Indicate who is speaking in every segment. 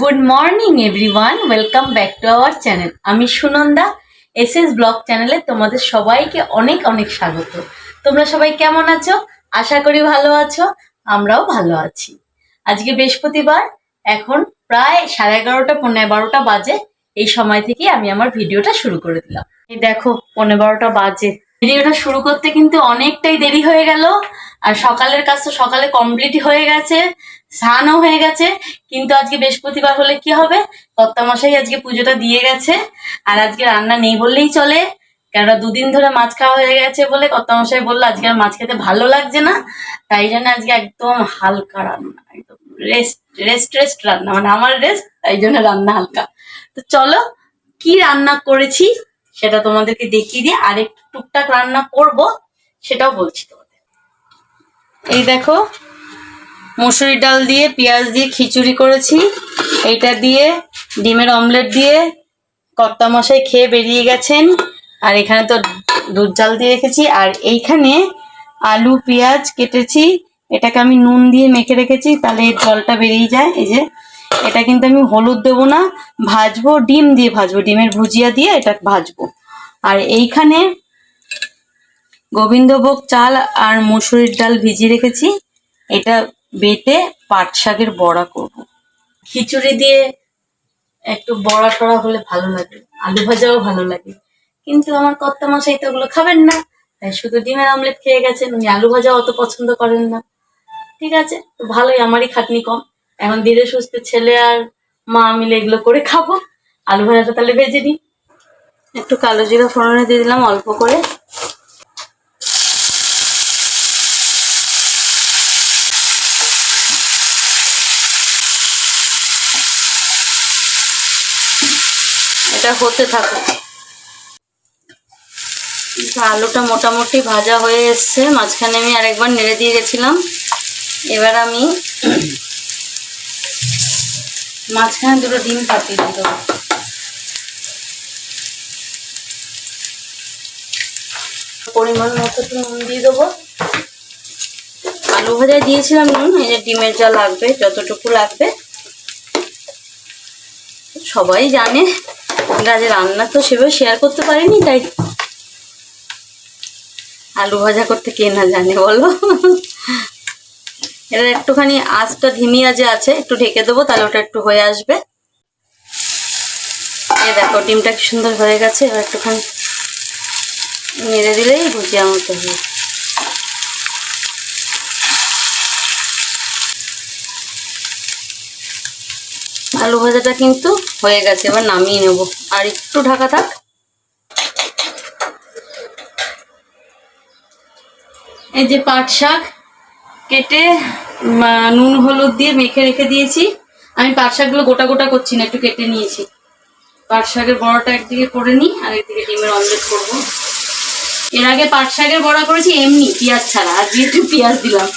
Speaker 1: Good morning everyone welcome back to our channel আমি Sunanda S S blog চ্যানেলে তোমাদের সবাইকে অনেক অনেক স্বাগত। তোমরা সবাই কেমন আছো? আশা করি ভালো আছো। আমরাও ভালো আছি। আজকে বৃহস্পতিবার, এখন প্রায় সাড়ে এগারোটা পনেরো বারোটা বাজে। এই সময় থেকে আমি আমার ভিডিওটা শুরু করে দিলাম। এই দেখো পনেরো বারোটা বাজে। ভিডিওটা শুরু করতে কিন্তু অনেকটাই দেরি হয়ে গেল। আর সকালের কাজ তো সকালে কমপ্লিট হয়ে গেছে, স্নানও হয়ে গেছে। কিন্তু আজকে বৃহস্পতিবার হলে কি হবে? কর্তামশাই আজকে পুজোটা দিয়ে গেছে। আর আজকে রান্না নেই বললেই চলে। কেননা দুদিন ধরে মাছ খাওয়া হয়ে গেছে বলে কর্তামশাই বলল, আজকে আর মাছ খেতে ভালো লাগছে না। তাই জন্য আজকে একদম হালকা রান্না, একদম রেস্ট রেস্ট রেস্ট রান্না। মানে আমার রেস্ট তাই জন্য রান্না হালকা। তো চলো, কি রান্না করেছি? সেটা তোমাদেরকে দেখিয়ে দিয়ে আর একটু টুকটাক রান্না করব, সেটাও বলছি তোমাদের। এই দেখো মুসুরি ডাল দিয়ে পেঁয়াজ দিয়ে খিচুড়ি করেছি। এইটা দিয়ে ডিমের অমলেট দিয়ে কর্তা মশাই খেয়ে বেরিয়ে গেছেন। আর এখানে তো দুধ জাল দিয়ে রেখেছি। আর এইখানে আলু, পেঁয়াজ কেটেছি। এটাকে আমি নুন দিয়ে মেখে রেখেছি, তাহলে জলটা বেরিয়ে যায়। এই যে এটা কিন্তু আমি হলুদ দেবো না, ভাজবো, ডিম দিয়ে ভাজবো, ডিমের ভুজিয়া দিয়ে এটা ভাজবো। আর এইখানে গোবিন্দভোগ চাল আর মুসুরির ডাল ভিজিয়ে রেখেছি, এটা বেটে পাট শাকের বড়া করব। খিচুড়ি দিয়ে একটু বড়া টড়া হলে ভালো লাগে, আলু ভাজাও ভালো লাগে। কিন্তু আমার কর্তা মশাই তো ওগুলো খাবেন না, তাই শুধু ডিমের আমলেট খেয়ে গেছেন, উনি আলু ভাজা অত পছন্দ করেন না। ঠিক আছে, তো ভালোই, আমারই খাটনি কম। এখন ধীরে সুস্থে ছেলে আর মা মিলে এগুলো করে খাব। আলু ভাজাটা তাহলে ভেজে নিই। একটু কালো জিরা ফোড়নে দিয়ে দিলাম, অল্প করে। এটা হতে থাকো আলুটা মোটামুটি ভাজা হয়ে এসছে। মাঝখানে আমি আরেকবার নেড়ে দিয়ে গেছিলাম। এবার আমি মাঝখানে দুটো ডিম দিয়ে দেবো পরিমাণ মতো নুন দিয়ে দেবো। আলু ভাজায় দিয়েছিলাম নুন, এই যে ডিমের যা লাগবে, যতটুকু লাগবে। সবাই জানে গাছে রান্না তো সেভাবে শেয়ার করতে পারিনি, তাই আলু ভাজা করতে কে না জানে বলো। এটা একটুখানি আঁচটা ধিমি আজে আছে, একটু ঢেকে দেবো, তাহলে ওটা একটু হয়ে আসবে। এই দেখো, ডিমটা কি সুন্দর হয়ে গেছে, এবার একটুখানি নেড়ে দিলেই ভুজিয়া মতো হবে আলু ভাজাটা কিন্তু হয়ে গেছে, এবার নামিয়ে নেব। আর একটু ঢাকা থাক। এই যে পাট শাক কেটে নুন, হলুদ দিয়ে মেখে রেখে দিয়েছি। আমি পাট শাকগুলো গোটা গোটা করছি না, একটু কেটে নিয়েছি। পাট শাকের বড়াটা একদিকে করে নিই, আর একদিকে ডিমের অমলেট করব। এর আগে পাট শাকের বড়া করেছি, এমনি পেঁয়াজ ছাড়া। আজকে একটু পেঁয়াজ দিলাম।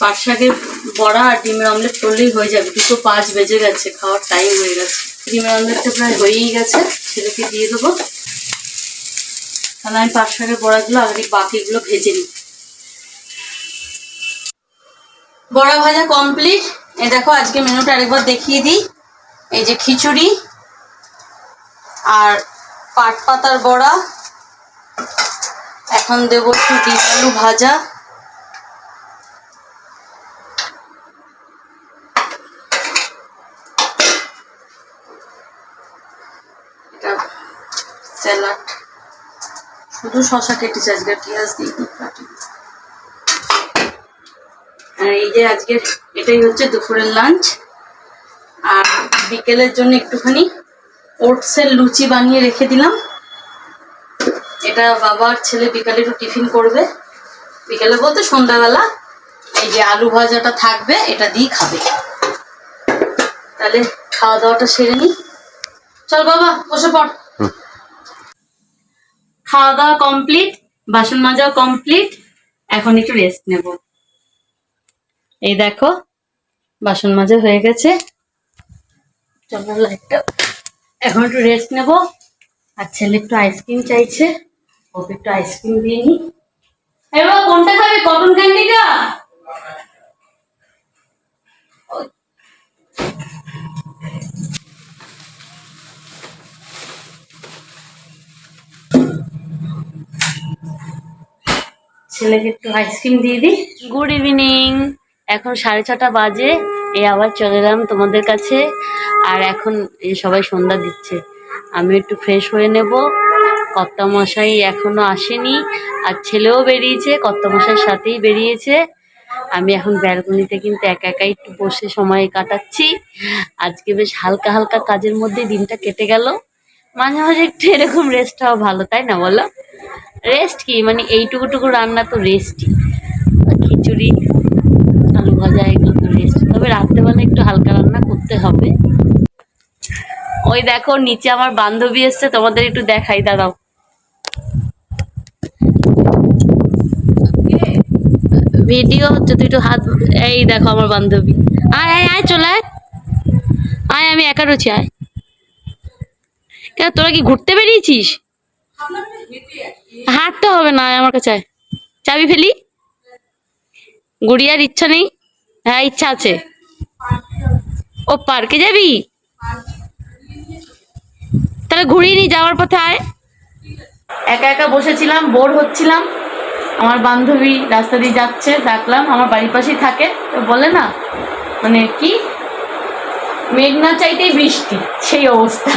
Speaker 1: পাট শাকের বড়া আর ডিমের অমলেট করলেই হয়ে যাবে। দুটো পাঁচ বেজে গেছে, খাওয়ার টাইম হয়ে গেছে। ডিমের অমলেটটা প্রায় হয়েই গেছে ছেলেকে দিয়ে দেবো। তাহলে আমি শাকের বড়াগুলো আগে বাকিগুলো ভেজে নিই। বড়া ভাজা কমপ্লিট এ দেখো, আজকে মেনুটা আরেকবার দেখিয়ে দিই। এই যে খিচুড়ি আর পাট পাতার বড়া। এখন দেবো একটু ডিম আলু ভাজা। স্যালাড। শুধু শশা কেটেছি, আজকে পেঁয়াজ দিয়ে কাটি এই যে আজকে এটাই হচ্ছে দুপুরের লাঞ্চ আর বিকেলের জন্য একটুখানি ওটসের লুচি বানিয়ে রেখে দিলাম। এটা বাবার ছেলে বিকালে একটু টিফিন করবে। বিকেলে বলতে সন্ধ্যাবেলা এই যে আলু ভাজাটা থাকবে, এটা দিয়ে খাবে। তাহলে খাওয়া দাওয়াটা সেরে নি। চল বাবা, বসে পড়। খাওয়া দাওয়া কমপ্লিট বাসন মাজাও কমপ্লিট এখন একটু রেস্ট নেব। এই দেখো বাসন মাজা হয়ে গেছে। চলো লাইটটা এখন একটু রেস্ট নেব। আর ছেলে একটু আইসক্রিম চাইছে, ওকে একটু আইসক্রিম দিয়ে নি। এই বাবা, কোনটা খাবে? কটন ক্যান্ডিটা ছেলেকে একটু আইসক্রিম দিয়ে দিই। গুড ইভিনিং এখন সাড়ে ছটা বাজে, এই আবার চলে এলাম তোমাদের কাছে। আর এখন এই সবাই সন্ধ্যা দিচ্ছে। আমি একটু ফ্রেশ হয়ে নেব। কর্তা মশাই এখনও আসেনি। আর ছেলেও বেরিয়েছে কর্তা মশাইয়ের সাথেই বেরিয়েছে। আমি এখন ব্যালকনিতে কিন্তু একা একাই একটু বসে সময় কাটাচ্ছি। আজকে বেশ হালকা হালকা কাজের মধ্যে দিনটা কেটে গেল। মাঝে মাঝে একটু এরকম রেস্ট হওয়া ভালো, তাই না বলো? রেস্ট কি? মানে এইটুকুটুকু রান্না তো রেস্টই খিচুড়ি, আলু ভাজা, এগুলো তো রেস্ট তবে রাত্রেবেলা একটু হালকা রান্না করতে হবে। ওই দেখো, নিচে আমার বান্ধবী এসছে, তোমাদের একটু দেখাই, দাঁড়াও। ভিডিও হচ্ছে, তুই একটু হাত, এই দেখো আমার বান্ধবী। আয় আয় আয়, চলে আয়। আয়, আমি একা রয়েছি, আয়। কেন, তোরা কি ঘুরতে বেরিয়েছিস? হাঁটতে হবে না, আমার কাছে চাবি ফেলি? গুড়িয়ার ইচ্ছা নেই? হ্যাঁ ইচ্ছা আছে। ও পার্কে যাবি? তাহলে ঘুরিয়ে নিয়ে যাওয়ার পথে আয়। একা একা বসেছিলাম, বোর হচ্ছিলাম। আমার বান্ধবী রাস্তা দিয়ে যাচ্ছে, ডাকলাম, আমার বাড়ির পাশেই থাকে। তো বলে না মানে কি? মেঘ না চাইতেই বৃষ্টি, সেই অবস্থা।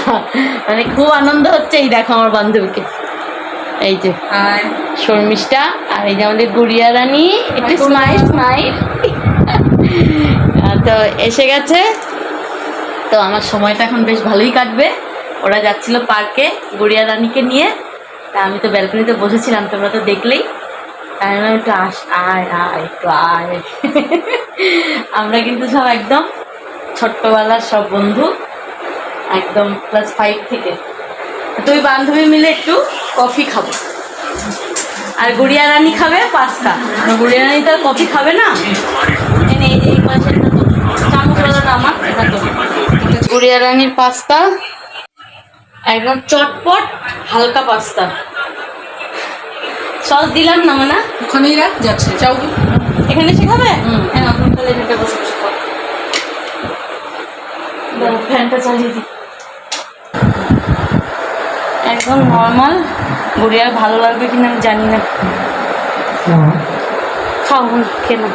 Speaker 1: মানে খুব আনন্দ হচ্ছে এই দেখো আমার বান্ধবীকে। এই যে শর্মিষ্ঠা আর এই যে আমাদের গুড়িয়া রানী একটু স্মাইল স্মাইল তো এসে গেছে। তো আমার সময়টা এখন বেশ ভালোই কাটবে। ওরা যাচ্ছিল পার্কে গুড়িয়া রানীকে নিয়ে। তা আমি তো ব্যালকনিতে বসেছিলাম তোমরা তো দেখলেই। তাই আমি একটু আস আয় আয় একটু আয়। আমরা কিন্তু সব একদম ছোট্টবেলার সব বন্ধু একদম ক্লাস ফাইভ থেকে। তুই বান্ধবী মিলে একটু কফি খাব। আর গুড়িয়া রানী খাবে পাস্তা। গুড়িয়া রানী তো আর কফি খাবে না? এই এই আমার গুড়িয়া রানীর পাস্তা। একদম চটপট হালকা পাস্তা। সস দিলাম না মানে?
Speaker 2: ওখানেই রাখ যাচ্ছে। যাও
Speaker 1: এখানে এসে খাবে হ্যাঁ তাহলে এখানটা বসে বসে ফ্যানটা চালিয়ে দিই। একদম নর্মাল। গুড়িয়ার ভালো লাগবে কিনা আমি জানি না। খাও নাও।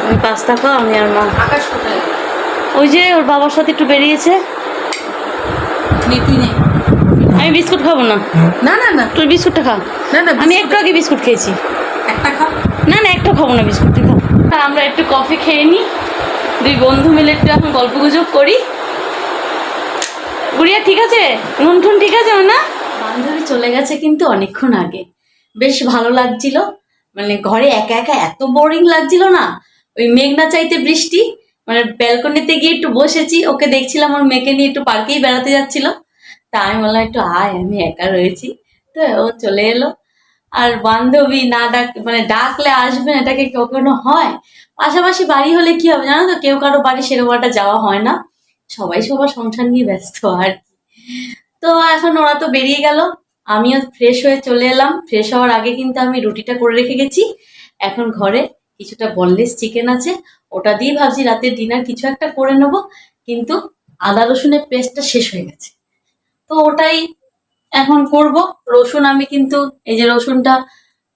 Speaker 1: তুমি পাস্তা খাও আমি আর মা। ওই যে ওর বাবার সাথে একটু বেরিয়েছে। আমি বিস্কুট খাব না।
Speaker 2: না না না।
Speaker 1: তুই বিস্কুটটা খা
Speaker 2: না না
Speaker 1: আমি একটু আগে বিস্কুট খেয়েছি।
Speaker 2: একটা খা
Speaker 1: না না একটু খাব না বিস্কুট তুই খা আর আমরা একটু কফি খেয়ে নিই দুই বন্ধু মিলে একটু এখন গল্প গুজব করি। গুড়িয়া ঠিক আছে? নুন ঠুন ঠিক আছে না বান্ধবী চলে গেছে কিন্তু অনেকক্ষণ আগে। বেশ ভালো লাগছিল। মানে ঘরে একা একা এত বোরিং লাগছিল না? ওই মেঘনা চাইতে বৃষ্টি মানে ব্যালকনিতে গিয়ে একটু বসেছি, ওকে দেখছিলাম ওর মেয়েকে নিয়ে একটু পার্কেই বেড়াতে যাচ্ছিল। তা আমি বললাম, একটু আয়, আমি একা রয়েছি। তো ও চলে এলো। আর বান্ধবী না ডাক মানে ডাকলে আসবে না, এটাকে কখনো হয়? পাশাপাশি বাড়ি হলে কি হবে জানো তো? কেউ কারও বাড়ি সেরকম একটা যাওয়া হয় না। সবাই সবার সংসার নিয়ে ব্যস্ত আর। তো এখন ওরা তো বেরিয়ে গেল। আমিও ফ্রেশ হয়ে চলে এলাম। ফ্রেশ হওয়ার আগে কিন্তু আমি রুটিটা করে রেখে গেছি। এখন ঘরে কিছুটা বনলেস চিকেন আছে। ওটা দিয়ে ভাবছি রাতের ডিনার কিছু একটা করে নেব। কিন্তু আদা রসুনের পেস্টটা শেষ হয়ে গেছে। তো ওটাই এখন করব। রসুন আমি কিন্তু, এই যে রসুনটা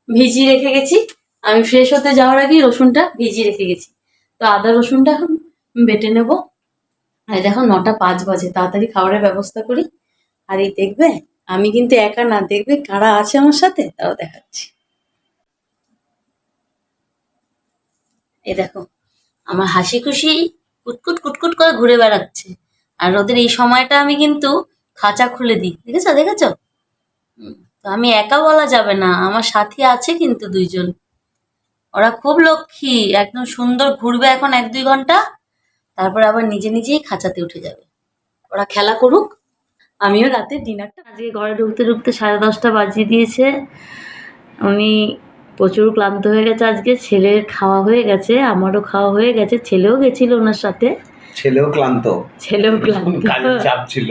Speaker 1: ভিজিয়ে রেখে গেছি। আমি ফ্রেশ হতে যাওয়ার আগেই রসুনটা ভিজিয়ে রেখে গেছি। তো আদা রসুনটা এখন বেটে নেব। আর দেখো নটা পাঁচ বাজে, তাড়াতাড়ি খাবারের ব্যবস্থা করি। আর এই দেখবে, আমি কিন্তু একা না, দেখবে কারা আছে আমার সাথে? তাও দেখাচ্ছি। এই দেখো, আমার হাসি খুশি কুটকুট কুটকুট করে ঘুরে বেড়াচ্ছে। আর ওদের এই সময়টা আমি কিন্তু খাঁচা খুলে দিই। দেখেছ? দেখেছ? তো আমি একা বলা যাবে না, আমার সাথী আছে কিন্তু দুইজন। ওরা খুব লক্ষ্মী, একদম সুন্দর ঘুরবে এখন এক দুই ঘণ্টা, তারপর আবার নিজে নিজেই খাঁচাতে উঠে যাবে। ওরা খেলা করুক আমিও রাতে ডিনারটা আজকে ঘরে ঢুকতে ঢুকতে সাড়ে দশটা বাজিয়ে দিয়েছে। উনি প্রচুর ক্লান্ত হয়ে গেছে আজকে ছেলের খাওয়া হয়ে গেছে আমারও খাওয়া হয়ে গেছে ছেলেও গেছিল ওনার সাথে।
Speaker 3: ছেলেও ক্লান্ত।
Speaker 1: ছেলেও ক্লান্ত।
Speaker 3: চাপ ছিল।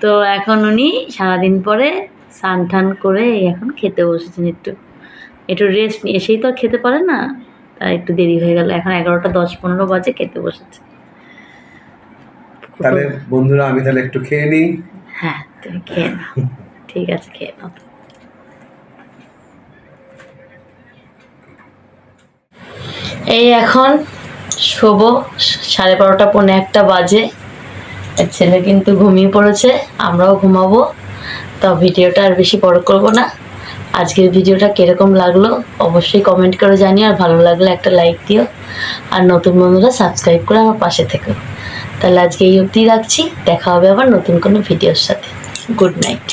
Speaker 1: তো এখন উনি সারাদিন পরে স্নান টান করে এখন খেতে বসেছেন একটু। একটু রেস্ট নিয়ে এসেই তো আর খেতে পারে না তাই একটু দেরি হয়ে গেল। এখন এগারোটা দশ পনেরো বাজে খেতে বসেছে।
Speaker 3: তাহলে বন্ধুরা আমি তাহলে একটু খেয়ে নিই।
Speaker 1: হ্যাঁ তুমি খেয়ে নাও। ঠিক আছে, খেয়ে নাও। এই এখন শোবো সাড়ে বারোটা, পৌনে একটা বাজে। ছেলে কিন্তু ঘুমিয়ে পড়েছে, আমরাও ঘুমাবো। তো ভিডিওটা আর বেশি বড় করব না। আজকের ভিডিওটা কীরকম লাগল অবশ্যই কমেন্ট করে জানিও, আর ভালো লাগলে একটা লাইক দিও। আর নতুন বন্ধুরা সাবস্ক্রাইব করে আমার পাশে থেকো। তাহলে আজকে এই অবধি রাখছি। দেখা হবে আবার নতুন কোনো ভিডিওর সাথে। Good night